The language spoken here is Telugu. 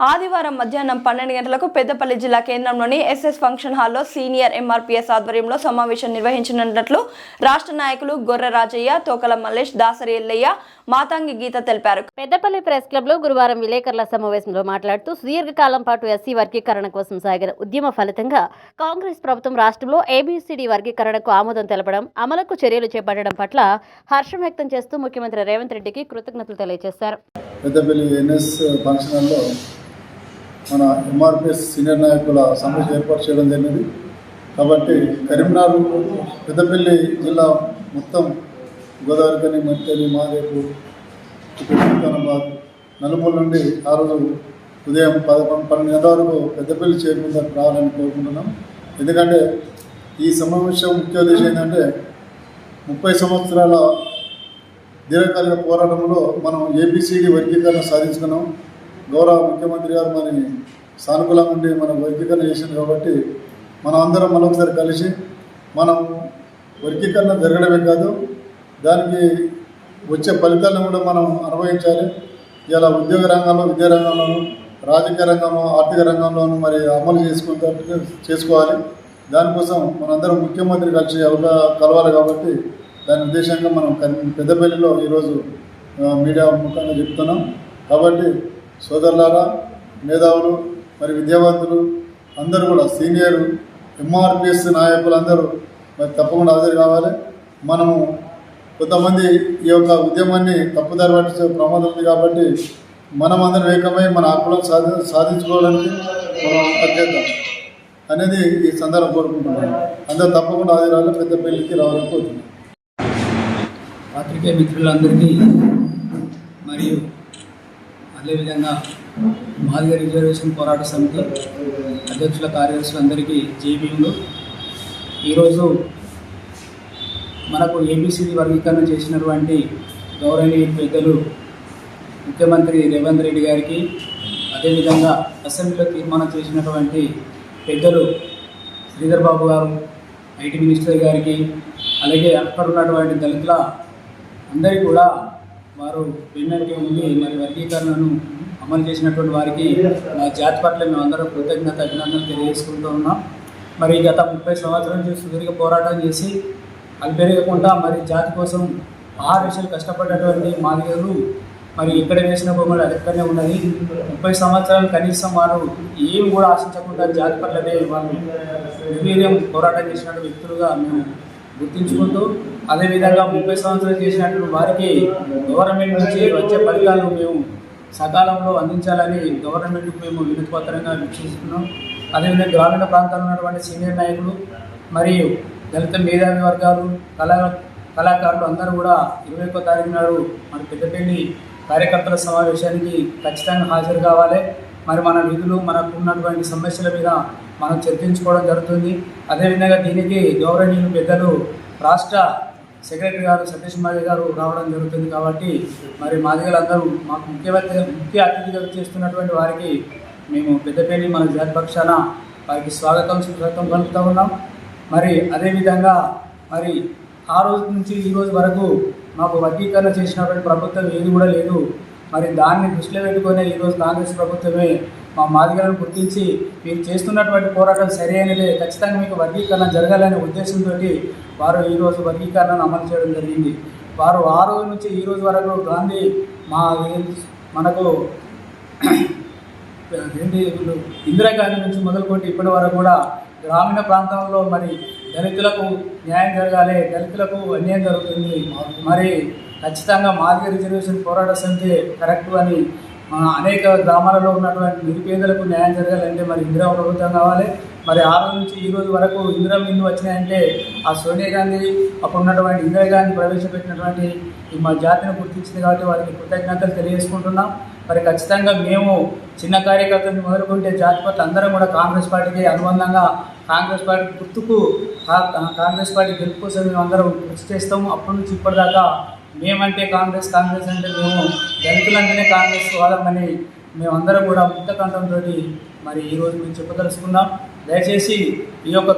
ఆదివారం మధ్యాహ్నం పన్నెండు గంటలకు పెద్దపల్లి జిల్లా కేంద్రంలోని ఎస్ఎస్ ఫంక్షన్ హాల్లో సీనియర్ ఎంఆర్పీఎస్ ఆధ్వర్యంలో సమావేశం నిర్వహించనున్నట్లు రాష్ట్ర నాయకులు గొర్రె రాజయ్య తోకల మల్లేష్ దాసరి ఎల్లయ్య మాతాంగి గీత తెలిపారు. పెద్దపల్లి ప్రెస్ క్లబ్లో గురువారం విలేకరుల సమావేశంలో మాట్లాడుతూ సుదీర్ఘకాలం పాటు ఎస్సీ వర్గీకరణ కోసం సాగిన ఉద్యమ ఫలితంగా కాంగ్రెస్ ప్రభుత్వం రాష్ట్రంలో ఏబీసీడీ వర్గీకరణకు ఆమోదం తెలపడం అమలుకు చర్యలు చేపట్టడం పట్ల హర్షం వ్యక్తం చేస్తూ ముఖ్యమంత్రి రేవంత్ రెడ్డికి కృతజ్ఞతలు తెలియజేశారు పెద్దపల్లి ఎన్ఎస్ ఫంక్షన్ హాల్లో మన ఎంఆర్పిఎస్ సీనియర్ నాయకుల సమావేశం ఏర్పాటు చేయడం జరిగింది. కాబట్టి కరీంనగర్ పెద్దపల్లి జిల్లా మొత్తం గోదావరి కని మంత్రి మాదేపు ఇటు సుల్తానాబాద్ నలుమూల నుండి ఆ రోజు ఉదయం పదకొండు పన్నెండు గంటల వరకు పెద్దపల్లి చేరుకుందా రావాలని కోరుకుంటున్నాం. ఎందుకంటే ఈ సమావేశం ముఖ్య ఉద్దేశం ఏంటంటే ముప్పై సంవత్సరాల దీర్ఘకాలిక పోరాటంలో మనం ఏబిసిడి వర్గీకరణ సాధించుకున్నాం. గౌరవ ముఖ్యమంత్రి గారు మరి సానుకూలంగా ఉండి మనం వర్గీకరణ చేసింది కాబట్టి మనం అందరం మరొకసారి కలిసి మనం వర్గీకరణ జరగడమే కాదు దానికి వచ్చే ఫలితాలను కూడా మనం అనుభవించాలి ఇలా ఉద్యోగ రంగంలో విద్యా రంగంలోనూ రాజకీయ రంగంలో ఆర్థిక రంగంలోనూ మరి అమలు చేసుకుంటూ చేసుకోవాలి. దానికోసం మనందరం ముఖ్యమంత్రి కలిసి అవగా కలవాలి కాబట్టి దాని ఉద్దేశంగా మనం పెద్దపల్లిలో ఈరోజు మీడియా ముఖంగా చెప్తున్నాం. కాబట్టి సోదరులారా మేధావులు మరి విద్యావంతులు అందరూ కూడా సీనియర్ ఎంఆర్పిఎస్ నాయకులు అందరూ మరి తప్పకుండా హాజరు కావాలి. మనము కొంతమంది ఈ యొక్క ఉద్యమాన్ని తప్పుదారి పట్టించే ప్రమాదం ఉంది కాబట్టి మనం అందరం ఏకమై మన హక్కులను సాధి సాధించుకోవడానికి మనం పనిచేద్దాం అనేది ఈ సందర్భం కోరుకుంటున్నాను. అందరూ తప్పకుండా హాజరాలు పెద్ద పెళ్ళికి రావాలని కోరుతున్నాను. పాత్రికేయ మిత్రులందరికీ మరియు అదేవిధంగా మాదిగ రిజర్వేషన్ పోరాట సమితి అధ్యక్షుల కార్యదర్శులందరికీ జేబీలు ఈరోజు మనకు ఏబిసిడి వర్గీకరణ చేసినటువంటి గౌరవనీయ పెద్దలు ముఖ్యమంత్రి రేవంత్ రెడ్డి గారికి అదేవిధంగా అసెంబ్లీలో తీర్మానం చేసినటువంటి పెద్దలు శ్రీధర్ బాబు గారు ఐటీ మినిస్టర్ గారికి అలాగే అక్కడ ఉన్నటువంటి దళితుల అందరికీ కూడా వారు విన్నట్టు ఉండి మరి వర్గీకరణను అమలు చేసినటువంటి వారికి మా జాతి పట్ల మేమందరం కృతజ్ఞత అభినందనలు తెలియజేసుకుంటూ ఉన్నాం. మరి గత ముప్పై సంవత్సరాల నుంచి సుదీర్ఘ పోరాటం చేసి అది పెరగకుండా మరి జాతి కోసం ఆరు విషయాలు కష్టపడ్డటువంటి మాదిగలు మరి ఎక్కడ వేసిన బొమ్మలు అక్కడనే ఉన్నది. ముప్పై సంవత్సరాలు కనీసం వారు ఏమి కూడా ఆశించకుండా జాతి పట్లనే వాళ్ళు నిర్వీర్యం పోరాటం చేసినటువంటి వ్యక్తులుగా మేము గుర్తించుకుంటూ అదేవిధంగా ముప్పై సంవత్సరాలు చేసినటువంటి వారికి గవర్నమెంట్ నుంచి వచ్చే ఫలితాలను మేము సకాలంలో అందించాలని గవర్నమెంట్కి మేము వినతిపత్రంగా వీక్షిస్తున్నాం. అదేవిధంగా గ్రామీణ ప్రాంతాల్లో ఉన్నటువంటి సీనియర్ నాయకులు మరియు దళిత మేధావి వర్గాలు కళా కళాకారులు అందరూ కూడా ఇరవై ఒక్క తారీఖు నాడు మన పెద్దపల్లి కార్యకర్తల సమావేశానికి ఖచ్చితంగా హాజరు కావాలి. మరి మన విధులు మనకు ఉన్నటువంటి సమస్యల మీద మనం చర్చించుకోవడం జరుగుతుంది. అదేవిధంగా దీనికి గౌరవనీయులు పెద్దలు రాష్ట్ర సెక్రటరీ గారు సతీష్ మాది గారు రావడం జరుగుతుంది కాబట్టి మరి మాదిగలందరూ మాకు ముఖ్య ముఖ్య అతిథిగా చేస్తున్నటువంటి వారికి మేము పెద్దపల్లి మన జాతి పక్షాన వారికి స్వాగతం సుస్వాగతం పలుకుతూ ఉన్నాం. మరి అదేవిధంగా మరి ఆ రోజు నుంచి ఈ రోజు వరకు మాకు వర్గీకరణ చేసినటువంటి ప్రభుత్వం ఏది కూడా లేదు. మరి దాన్ని దృష్టిలో పెట్టుకునే ఈరోజు కాంగ్రెస్ ప్రభుత్వమే మా మాదిగలను గుర్తించి మీరు చేస్తున్నటువంటి పోరాటం సరైనదే ఖచ్చితంగా మీకు వర్గీకరణ జరగాలనే ఉద్దేశంతో వారు ఈరోజు వర్గీకరణను అమలు చేయడం జరిగింది. వారు ఆ రోజు నుంచి ఈ రోజు వరకు గాంధీ మా మనకు ఏంటి ఇందిరాగాంధీ నుంచి మొదలుకొని ఇప్పటి వరకు కూడా గ్రామీణ ప్రాంతంలో మరి దళితులకు న్యాయం జరగాలి దళితులకు అన్యాయం జరుగుతుంది. మరి ఖచ్చితంగా మాదిగ రిజర్వేషన్ పోరాట సమితి కరెక్ట్ అని అనేక గ్రామాలలో ఉన్నటువంటి నిరుపేదలకు న్యాయం జరగాలంటే మరి ఇందిరా ప్రభుత్వం కావాలి. మరి ఆ రోజు నుంచి ఈ రోజు వరకు ఇందిరా మిల్లు వచ్చినాయంటే ఆ సోనియా గాంధీ అప్పుడు ఉన్నటువంటి ఇందిరాగాంధీ ప్రవేశపెట్టినటువంటి ఈ మా జాతిని గుర్తించింది కాబట్టి వారికి కృతజ్ఞతలు తెలియజేసుకుంటున్నాం. మరి ఖచ్చితంగా మేము చిన్న కార్యకర్తలను మొదలుకుంటే జాతి పట్ల అందరం కూడా కాంగ్రెస్ పార్టీకి అనుబంధంగా కాంగ్రెస్ పార్టీ గుర్తుకు కా- కాంగ్రెస్ పార్టీ గెలుపు కోసం మేము అందరం కృషి చేస్తాము. అప్పటి నుంచి ఇప్పటిదాకా మేమంటే కాంగ్రెస్ కాంగ్రెస్ అంటే మేము దళితులంటేనే కాంగ్రెస్ వాళ్ళమని మేమందరం కూడా ముక్తకంఠంతో మరి ఈరోజు మేము చెప్పదలుచుకున్నాం. దయచేసి ఈ యొక్క